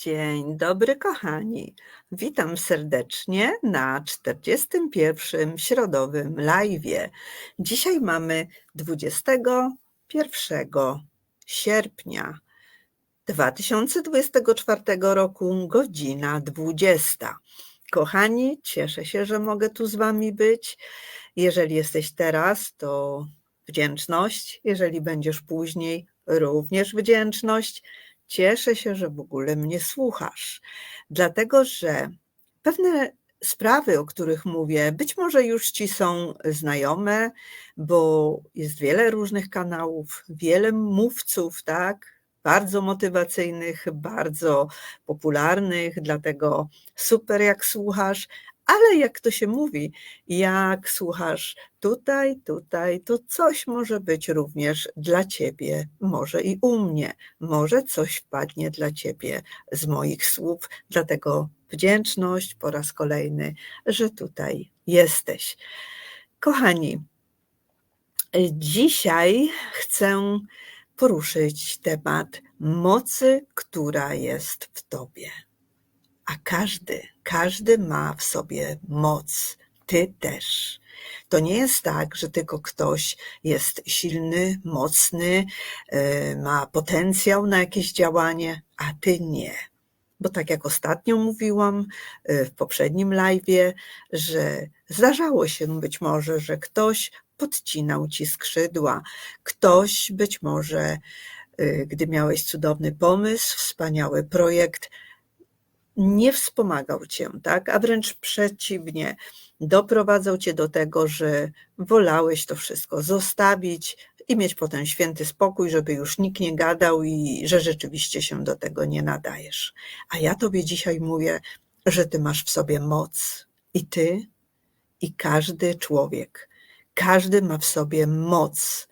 Dzień dobry, kochani. Witam serdecznie na 41. środowym live'ie. Dzisiaj mamy 21 sierpnia 2024 roku, godzina 20. Kochani, cieszę się, że mogę tu z Wami być. Jeżeli jesteś teraz, to wdzięczność. Jeżeli będziesz później, również wdzięczność. Cieszę się, że w ogóle mnie słuchasz, dlatego że pewne sprawy, o których mówię, być może już ci są znajome, bo jest wiele różnych kanałów, wiele mówców, tak? Bardzo motywacyjnych, bardzo popularnych, dlatego super jak słuchasz, ale jak to się mówi, jak słuchasz tutaj, tutaj, to coś może być również dla ciebie, może i u mnie, może coś wpadnie dla ciebie z moich słów, dlatego wdzięczność po raz kolejny, że tutaj jesteś. Kochani, dzisiaj chcę poruszyć temat mocy, która jest w tobie. A każdy, każdy ma w sobie moc. Ty też. To nie jest tak, że tylko ktoś jest silny, mocny, y, ma potencjał na jakieś działanie, a ty nie. Bo tak jak ostatnio mówiłam y, w poprzednim live, że zdarzało się być może, że ktoś podcinał ci skrzydła, ktoś być może, y, gdy miałeś cudowny pomysł, wspaniały projekt, nie wspomagał cię, tak? a wręcz przeciwnie, doprowadzał cię do tego, że wolałeś to wszystko zostawić i mieć potem święty spokój, żeby już nikt nie gadał i że rzeczywiście się do tego nie nadajesz. A ja tobie dzisiaj mówię, że ty masz w sobie moc i ty, i każdy człowiek. Każdy ma w sobie moc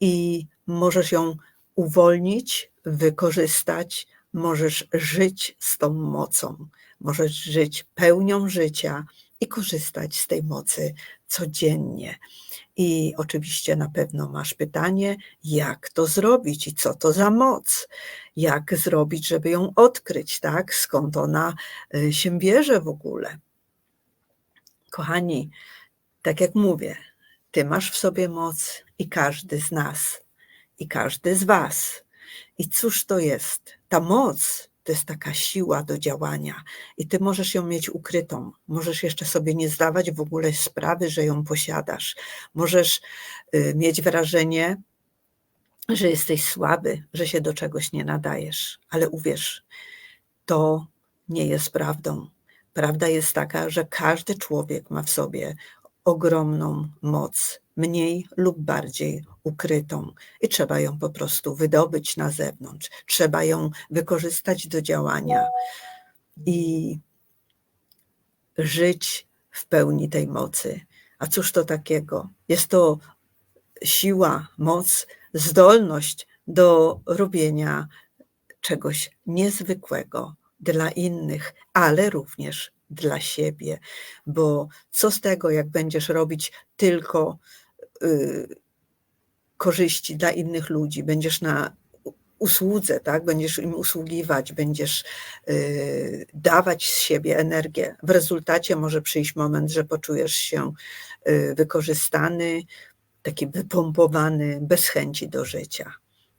i możesz ją uwolnić, wykorzystać, możesz żyć z tą mocą, możesz żyć pełnią życia i korzystać z tej mocy codziennie. I oczywiście na pewno masz pytanie, jak to zrobić i co to za moc? Jak zrobić, żeby ją odkryć, tak? Skąd ona y, się bierze w ogóle? Kochani, tak jak mówię, ty masz w sobie moc i każdy z nas, i każdy z was. I cóż to jest? Ta moc to jest taka siła do działania i ty możesz ją mieć ukrytą. Możesz jeszcze sobie nie zdawać w ogóle sprawy, że ją posiadasz. Możesz y, mieć wrażenie, że jesteś słaby, że się do czegoś nie nadajesz, ale uwierz, to nie jest prawdą. Prawda jest taka, że każdy człowiek ma w sobie ogromną moc, mniej lub bardziej ukrytą i trzeba ją po prostu wydobyć na zewnątrz, trzeba ją wykorzystać do działania i żyć w pełni tej mocy. A cóż to takiego? Jest to siła, moc, zdolność do robienia czegoś niezwykłego dla innych, ale również dla siebie, bo co z tego, jak będziesz robić tylko y, korzyści dla innych ludzi, będziesz na usłudze, tak? będziesz im usługiwać, będziesz y, dawać z siebie energię. W rezultacie może przyjść moment, że poczujesz się y, wykorzystany, taki wypompowany, bez chęci do życia.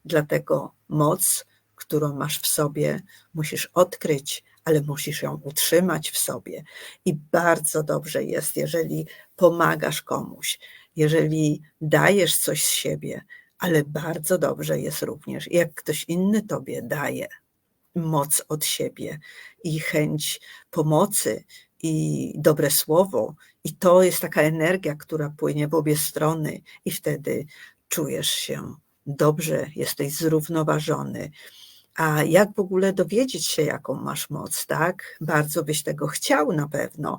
Dlatego moc, którą masz w sobie, musisz odkryć, ale musisz ją utrzymać w sobie. I bardzo dobrze jest, jeżeli pomagasz komuś, jeżeli dajesz coś z siebie, ale bardzo dobrze jest również, jak ktoś inny tobie daje moc od siebie i chęć pomocy i dobre słowo. I to jest taka energia, która płynie w obie strony, i wtedy czujesz się dobrze, jesteś zrównoważony. A jak w ogóle dowiedzieć się, jaką masz moc, tak? Bardzo byś tego chciał na pewno.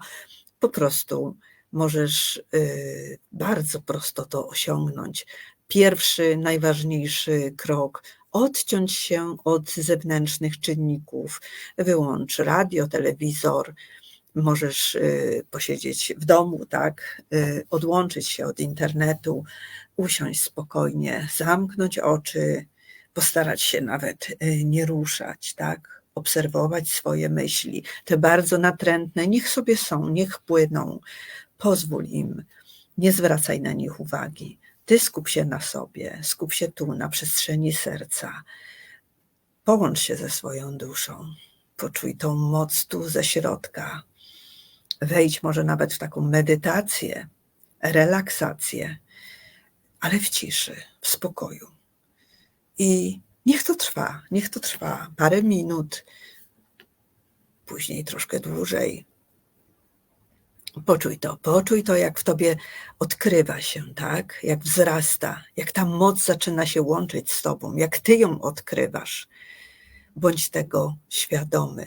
Po prostu możesz y, bardzo prosto to osiągnąć. Pierwszy, najważniejszy krok odciąć się od zewnętrznych czynników. Wyłącz radio, telewizor, możesz y, posiedzieć w domu, tak, y, odłączyć się od internetu, usiąść spokojnie, zamknąć oczy, postarać się nawet y, nie ruszać, tak, obserwować swoje myśli, te bardzo natrętne, niech sobie są, niech płyną, pozwól im, nie zwracaj na nich uwagi. Ty skup się na sobie, skup się tu, na przestrzeni serca. Połącz się ze swoją duszą. Poczuj tą moc tu ze środka. Wejdź może nawet w taką medytację, relaksację, ale w ciszy, w spokoju. I niech to trwa, niech to trwa parę minut, później troszkę dłużej. Poczuj to, poczuj to, jak w tobie odkrywa się, tak? Jak wzrasta, jak ta moc zaczyna się łączyć z tobą, jak ty ją odkrywasz. Bądź tego świadomy,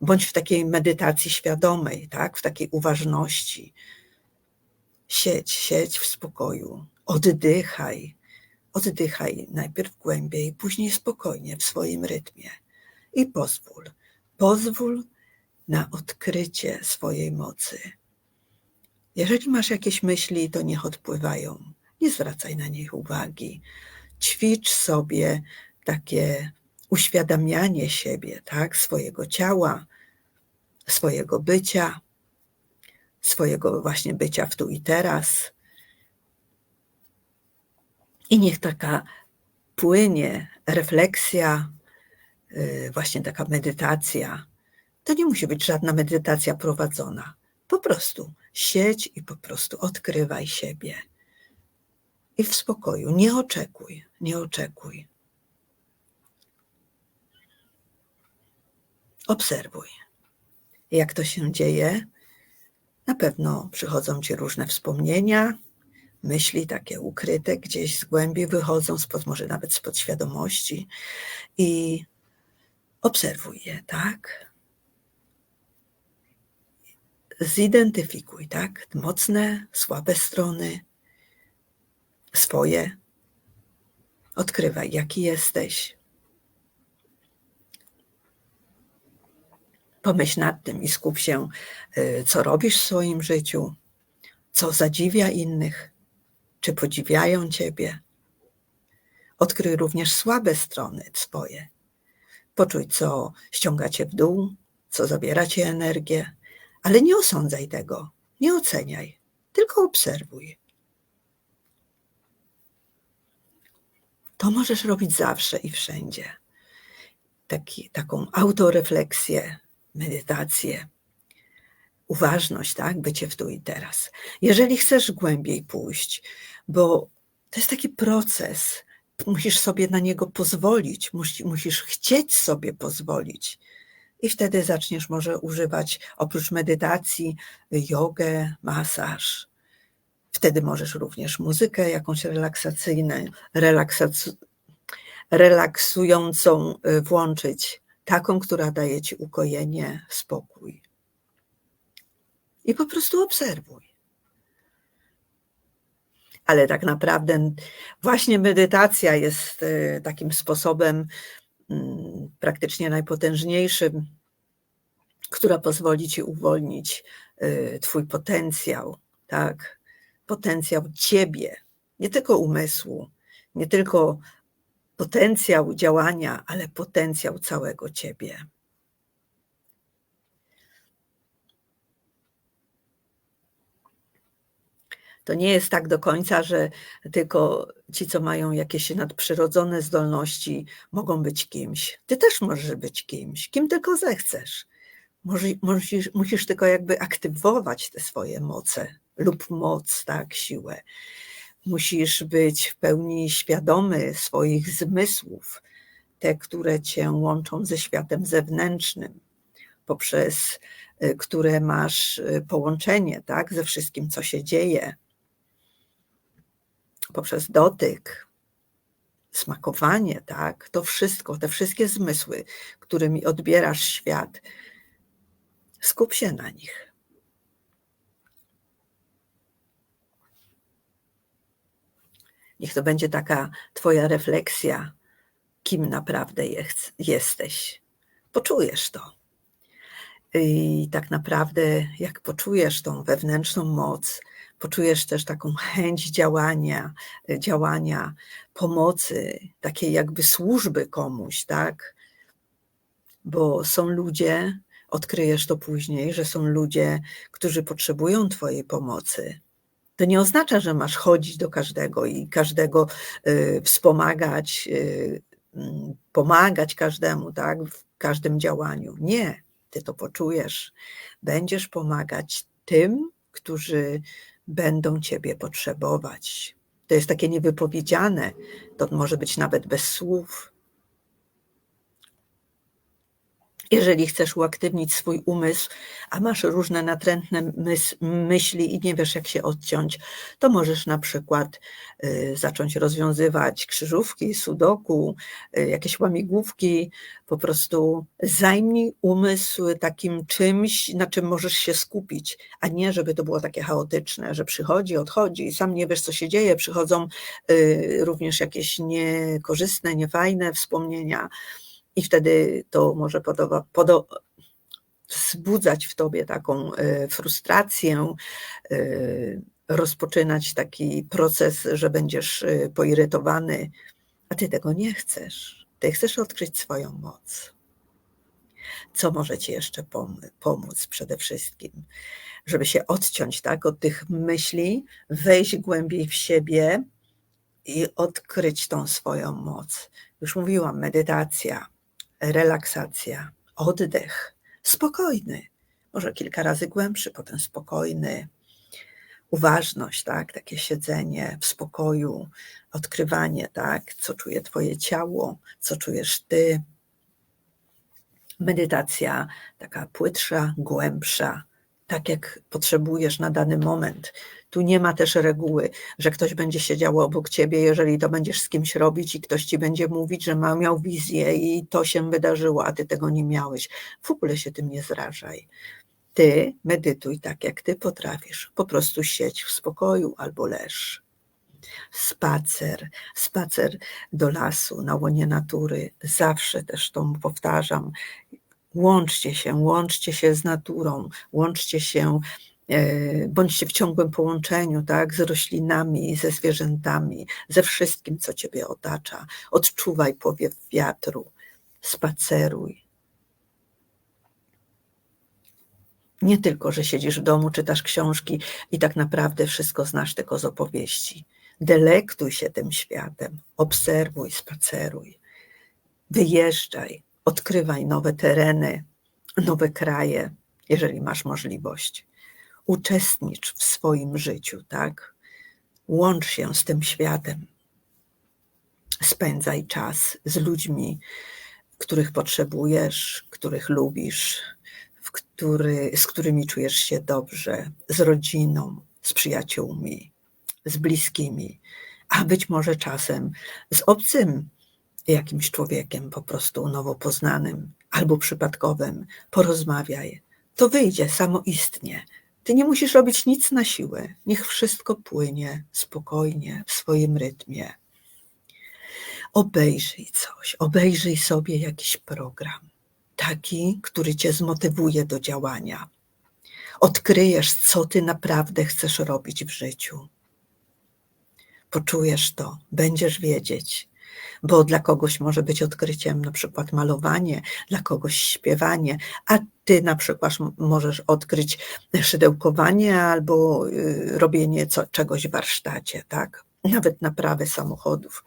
bądź w takiej medytacji świadomej, tak? W takiej uważności. Siedź, siedź w spokoju, oddychaj, oddychaj najpierw głębiej, później spokojnie w swoim rytmie i pozwól, pozwól na odkrycie swojej mocy. Jeżeli masz jakieś myśli, to niech odpływają. Nie zwracaj na nich uwagi. Ćwicz sobie takie uświadamianie siebie, tak, swojego ciała, swojego bycia, swojego właśnie bycia w tu i teraz. I niech taka płynie refleksja, y, właśnie taka medytacja. To nie musi być żadna medytacja prowadzona. Po prostu siedź i po prostu odkrywaj siebie. I w spokoju, nie oczekuj, nie oczekuj. Obserwuj, jak to się dzieje. Na pewno przychodzą ci różne wspomnienia, myśli takie ukryte gdzieś z głębi wychodzą, spod, może nawet z podświadomości i obserwuj je, tak? Zidentyfikuj, tak? Mocne, słabe strony, swoje. Odkrywaj, jaki jesteś. Pomyśl nad tym i skup się, y, co robisz w swoim życiu, co zadziwia innych, czy podziwiają Ciebie. Odkryj również słabe strony swoje. Poczuj, co ściąga Cię w dół, co zabiera Ci energię, ale nie osądzaj tego, nie oceniaj, tylko obserwuj. To możesz robić zawsze i wszędzie. Taki, taką autorefleksję, medytację, uważność, tak? Bycie w tu i teraz. Jeżeli chcesz głębiej pójść, bo to jest taki proces, musisz sobie na niego pozwolić, musisz chcieć sobie pozwolić. I wtedy zaczniesz może używać oprócz medytacji jogę, masaż. Wtedy możesz również muzykę jakąś relaksacyjną, relaksac- relaksującą y, włączyć, taką, która daje ci ukojenie, spokój. I po prostu obserwuj. Ale tak naprawdę właśnie medytacja jest y, takim sposobem mm, praktycznie najpotężniejszym, która pozwoli ci uwolnić y, Twój potencjał, tak? Potencjał ciebie, nie tylko umysłu, nie tylko potencjał działania, ale potencjał całego ciebie. To nie jest tak do końca, że tylko ci, co mają jakieś nadprzyrodzone zdolności, mogą być kimś. Ty też możesz być kimś, kim tylko zechcesz. Musisz, musisz tylko jakby aktywować te swoje moce lub moc, tak, siłę. Musisz być w pełni świadomy swoich zmysłów, te, które cię łączą ze światem zewnętrznym, poprzez y, które masz y, połączenie, tak, ze wszystkim, co się dzieje poprzez dotyk, smakowanie, tak, to wszystko, te wszystkie zmysły, którymi odbierasz świat, skup się na nich. Niech to będzie taka Twoja refleksja, kim naprawdę jest, jesteś. Poczujesz to. I tak naprawdę, jak poczujesz tą wewnętrzną moc, poczujesz też taką chęć działania, działania, pomocy, takiej jakby służby komuś, tak? Bo są ludzie, odkryjesz to później, że są ludzie, którzy potrzebują Twojej pomocy. To nie oznacza, że masz chodzić do każdego i każdego y, wspomagać, y, pomagać każdemu, tak, w każdym działaniu. Nie, ty to poczujesz. Będziesz pomagać tym, którzy będą ciebie potrzebować. To jest takie niewypowiedziane, to może być nawet bez słów. Jeżeli chcesz uaktywnić swój umysł, a masz różne natrętne myśli i nie wiesz, jak się odciąć, to możesz na przykład y, zacząć rozwiązywać krzyżówki, sudoku, y, jakieś łamigłówki. Po prostu zajmij umysł takim czymś, na czym możesz się skupić, a nie, żeby to było takie chaotyczne, że przychodzi, odchodzi i sam nie wiesz, co się dzieje. Przychodzą y, również jakieś niekorzystne, niefajne wspomnienia i wtedy to może podoba, podo, wzbudzać w tobie taką e, frustrację, e, rozpoczynać taki proces, że będziesz e, poirytowany, a ty tego nie chcesz. Ty chcesz odkryć swoją moc. Co może ci jeszcze pomóc przede wszystkim? Żeby się odciąć tak, od tych myśli, wejść głębiej w siebie i odkryć tą swoją moc. Już mówiłam, medytacja, relaksacja, oddech, spokojny, może kilka razy głębszy, potem spokojny, uważność, tak, takie siedzenie w spokoju, odkrywanie, tak, co czuje Twoje ciało, co czujesz Ty. Medytacja taka płytsza, głębsza, tak jak potrzebujesz na dany moment. Tu nie ma też reguły, że ktoś będzie siedział obok ciebie, jeżeli to będziesz z kimś robić i ktoś ci będzie mówić, że ma, miał wizję i to się wydarzyło, a ty tego nie miałeś. W ogóle się tym nie zrażaj. Ty medytuj tak, jak ty potrafisz. Po prostu siedź w spokoju albo leż. Spacer, spacer do lasu, na łonie natury. Zawsze też to powtarzam. Łączcie się, łączcie się z naturą, łączcie się E, bądźcie w ciągłym połączeniu, tak, z roślinami, ze zwierzętami, ze wszystkim, co Ciebie otacza. Odczuwaj powiew wiatru, spaceruj. Nie tylko, że siedzisz w domu, czytasz książki i tak naprawdę wszystko znasz tylko z opowieści. Delektuj się tym światem, obserwuj, spaceruj, wyjeżdżaj, odkrywaj nowe tereny, nowe kraje, jeżeli masz możliwość uczestnicz w swoim życiu, tak? Łącz się z tym światem. Spędzaj czas z ludźmi, których potrzebujesz, których lubisz, który, z którymi czujesz się dobrze, z rodziną, z przyjaciółmi, z bliskimi, a być może czasem z obcym jakimś człowiekiem, po prostu nowo poznanym albo przypadkowym. Porozmawiaj. To wyjdzie samoistnie ty nie musisz robić nic na siłę. Niech wszystko płynie spokojnie, w swoim rytmie. Obejrzyj coś, obejrzyj sobie jakiś program, taki, który cię zmotywuje do działania. Odkryjesz, co ty naprawdę chcesz robić w życiu. Poczujesz to, będziesz wiedzieć, bo dla kogoś może być odkryciem na przykład malowanie, dla kogoś śpiewanie, a ty na przykład możesz odkryć szydełkowanie albo y, robienie co, czegoś w warsztacie, tak? Nawet naprawy samochodów,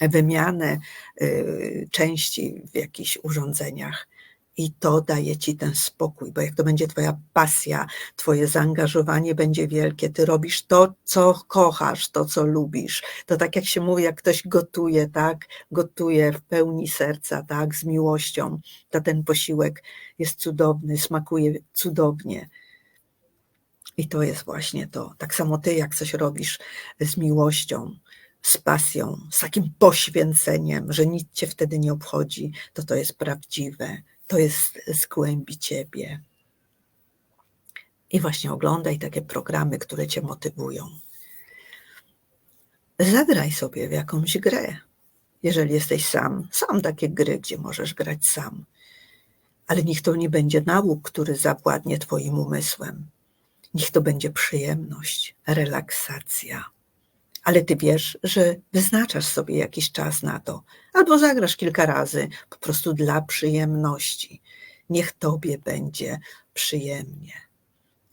wymianę y, części w jakichś urządzeniach i to daje ci ten spokój, bo jak to będzie twoja pasja, twoje zaangażowanie będzie wielkie, ty robisz to, co kochasz, to, co lubisz. To tak jak się mówi, jak ktoś gotuje, tak, gotuje w pełni serca, tak, z miłością, to ten posiłek jest cudowny, smakuje cudownie. I to jest właśnie to. Tak samo ty, jak coś robisz z miłością, z pasją, z takim poświęceniem, że nic cię wtedy nie obchodzi, to to jest prawdziwe, to jest z głębi ciebie. I właśnie oglądaj takie programy, które cię motywują. Zagraj sobie w jakąś grę. Jeżeli jesteś sam, są takie gry, gdzie możesz grać sam. ale niech to nie będzie nałóg, który zawładnie Twoim umysłem. Niech to będzie przyjemność, relaksacja. Ale Ty wiesz, że wyznaczasz sobie jakiś czas na to, albo zagrasz kilka razy, po prostu dla przyjemności. Niech Tobie będzie przyjemnie.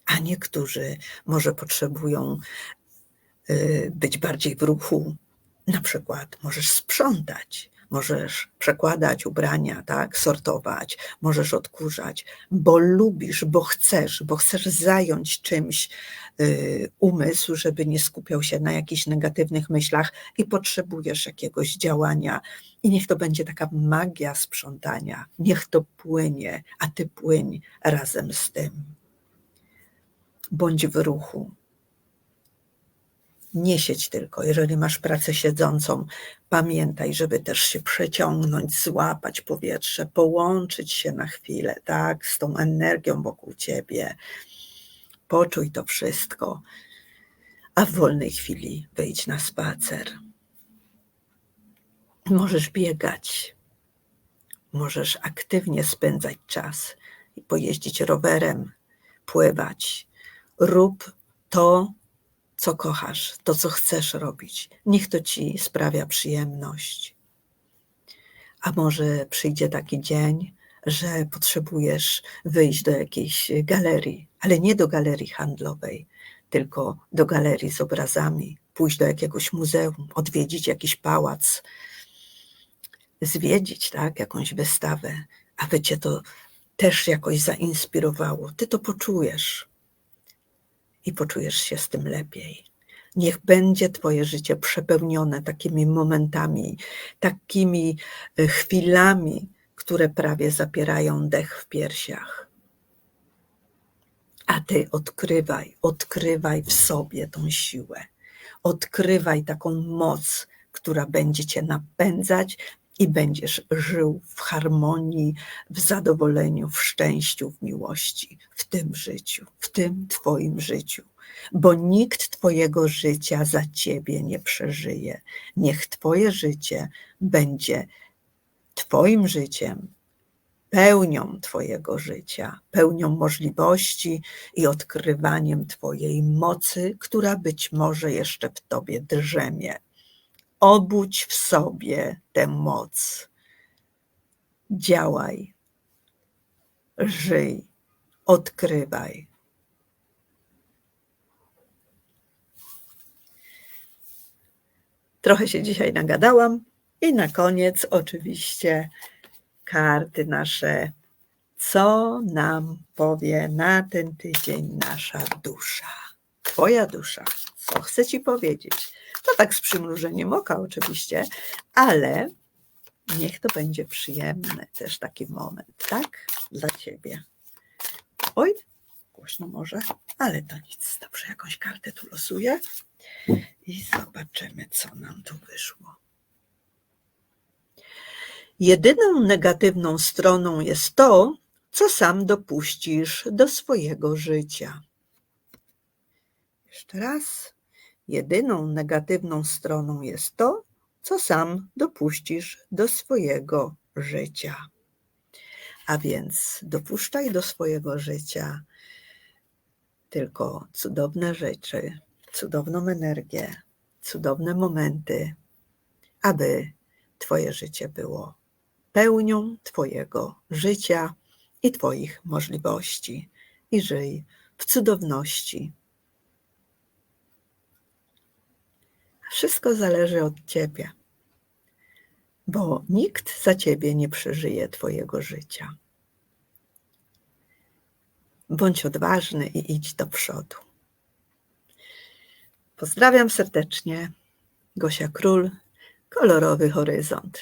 A niektórzy może potrzebują y, być bardziej w ruchu. Na przykład możesz sprzątać, możesz przekładać ubrania, tak, sortować, możesz odkurzać, bo lubisz, bo chcesz, bo chcesz zająć czymś y, umysł, żeby nie skupiał się na jakichś negatywnych myślach i potrzebujesz jakiegoś działania. I niech to będzie taka magia sprzątania, niech to płynie, a ty płyń razem z tym. Bądź w ruchu, nie siedź tylko. Jeżeli masz pracę siedzącą, pamiętaj, żeby też się przeciągnąć, złapać powietrze, połączyć się na chwilę, tak, z tą energią wokół ciebie. Poczuj to wszystko, a w wolnej chwili wyjdź na spacer. Możesz biegać, możesz aktywnie spędzać czas i pojeździć rowerem, pływać. Rób to, co kochasz, to, co chcesz robić. Niech to ci sprawia przyjemność. A może przyjdzie taki dzień, że potrzebujesz wyjść do jakiejś galerii, ale nie do galerii handlowej, tylko do galerii z obrazami, pójść do jakiegoś muzeum, odwiedzić jakiś pałac, zwiedzić tak, jakąś wystawę, aby cię to też jakoś zainspirowało. Ty to poczujesz i poczujesz się z tym lepiej. Niech będzie Twoje życie przepełnione takimi momentami, takimi e, chwilami, które prawie zapierają dech w piersiach. A Ty odkrywaj, odkrywaj w sobie tą siłę. Odkrywaj taką moc, która będzie Cię napędzać i będziesz żył w harmonii, w zadowoleniu, w szczęściu, w miłości, w tym życiu, w tym Twoim życiu. Bo nikt Twojego życia za Ciebie nie przeżyje. Niech Twoje życie będzie Twoim życiem, pełnią Twojego życia, pełnią możliwości i odkrywaniem Twojej mocy, która być może jeszcze w Tobie drzemie. Obudź w sobie tę moc. Działaj, żyj, odkrywaj. Trochę się dzisiaj nagadałam i na koniec oczywiście karty nasze. Co nam powie na ten tydzień nasza dusza? Twoja dusza. Co chce ci powiedzieć? To tak z przymrużeniem oka oczywiście, ale niech to będzie przyjemny też taki moment, tak? Dla ciebie. Oj, głośno może, ale to nic. Dobrze, jakąś kartę tu losuję i zobaczymy, co nam tu wyszło. Jedyną negatywną stroną jest to, co sam dopuścisz do swojego życia. Jeszcze raz. Jedyną negatywną stroną jest to, co sam dopuścisz do swojego życia. A więc dopuszczaj do swojego życia tylko cudowne rzeczy, cudowną energię, cudowne momenty, aby Twoje życie było pełnią Twojego życia i Twoich możliwości. I żyj w cudowności, Wszystko zależy od ciebie, bo nikt za ciebie nie przeżyje twojego życia. Bądź odważny i idź do przodu. Pozdrawiam serdecznie. Gosia Król, kolorowy horyzont.